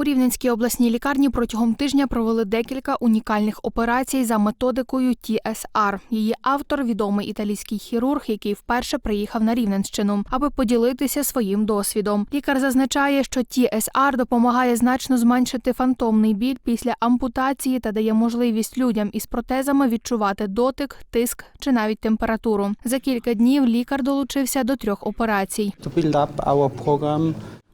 У Рівненській обласній лікарні протягом тижня провели декілька унікальних операцій за методикою TSR. Її автор відомий італійський хірург, який вперше приїхав на Рівненщину, аби поділитися своїм досвідом. Лікар зазначає, що TSR допомагає значно зменшити фантомний біль після ампутації та дає можливість людям із протезами відчувати дотик, тиск чи навіть температуру. За кілька днів лікар долучився до трьох операцій.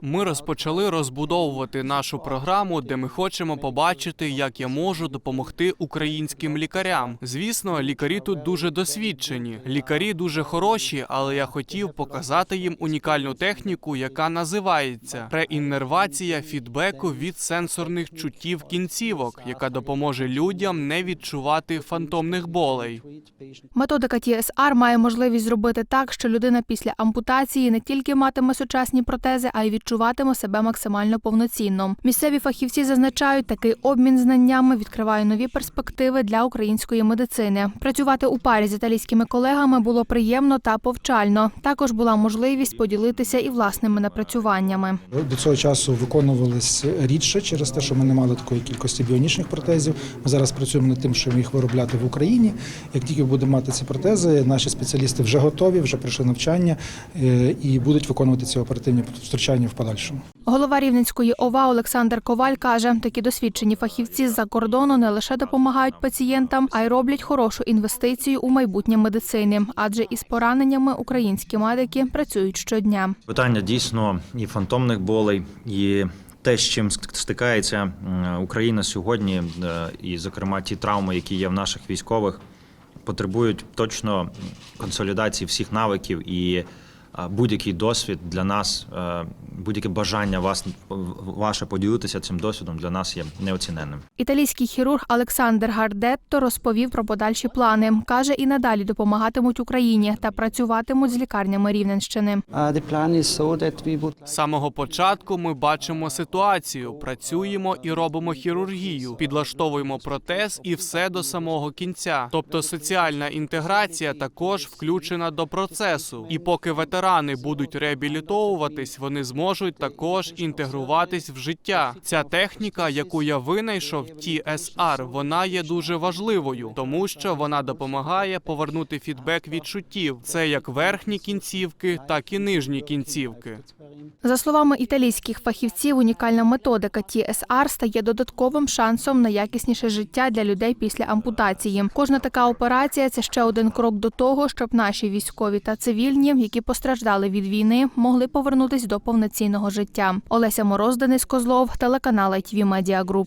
Ми розпочали розбудовувати нашу програму, де ми хочемо побачити, як я можу допомогти українським лікарям. Звісно, лікарі тут дуже досвідчені. Лікарі дуже хороші, але я хотів показати їм унікальну техніку, яка називається реіннервація фідбеку від сенсорних чуттів кінцівок, яка допоможе людям не відчувати фантомних болей. Методика TSR має можливість зробити так, що людина після ампутації не тільки матиме сучасні протези, а й відчуватиме себе максимально повноцінно. Місцеві фахівці зазначають, такий обмін знаннями відкриває нові перспективи для української медицини. Працювати у парі з італійськими колегами було приємно та повчально. Також була можливість поділитися і власними напрацюваннями. До цього часу виконувались рідше через те, що ми не мали такої кількості біонічних протезів. Ми зараз працюємо над тим, щоб їх виробляти в Україні. Як тільки будемо мати ці протези, наші спеціалісти вже готові, вже пройшли навчання е, і будуть виконувати ці оперативні втручання в подальшому. Голова Рівненської ОВА Олександр Коваль каже, такі досвідчені фахівці з-за кордону не лише допомагають пацієнтам, а й роблять хорошу інвестицію у майбутнє медицини, адже із пораненнями українські медики працюють щодня. Питання дійсно і фантомних болей, і те, з чим стикається Україна сьогодні, е, і, зокрема, ті травми, які є в наших військових, потребують точно консолідації всіх навиків і будь-який досвід для нас, е, будь-яке бажання вас ваше поділитися цим досвідом для нас є неоціненним. Італійський хірург Олександр Гардетто розповів про подальші плани. каже, і надалі допомагатимуть Україні та працюватимуть з лікарнями Рівненщини. З самого початку ми бачимо ситуацію, працюємо і робимо хірургію, підлаштовуємо протез і все до самого кінця. Тобто соціальна інтеграція також включена до процесу. І поки ветерани будуть реабілітовуватись, вони зможуть також інтегруватись в життя. Ця техніка, яку я винайшов, TSR, вона є дуже важливою, тому що вона допомагає повернути фідбек відчуттів. Це як верхні кінцівки, так і нижні кінцівки. За словами італійських фахівців, унікальна методика TSR стає додатковим шансом на якісніше життя для людей після ампутації. Кожна така операція це ще один крок до того, щоб наші військові та цивільні, які постраждали від війни, могли повернутись до повноцінного життя. Олеся Мороз, Денис Козлов, телеканал ITV Media Group.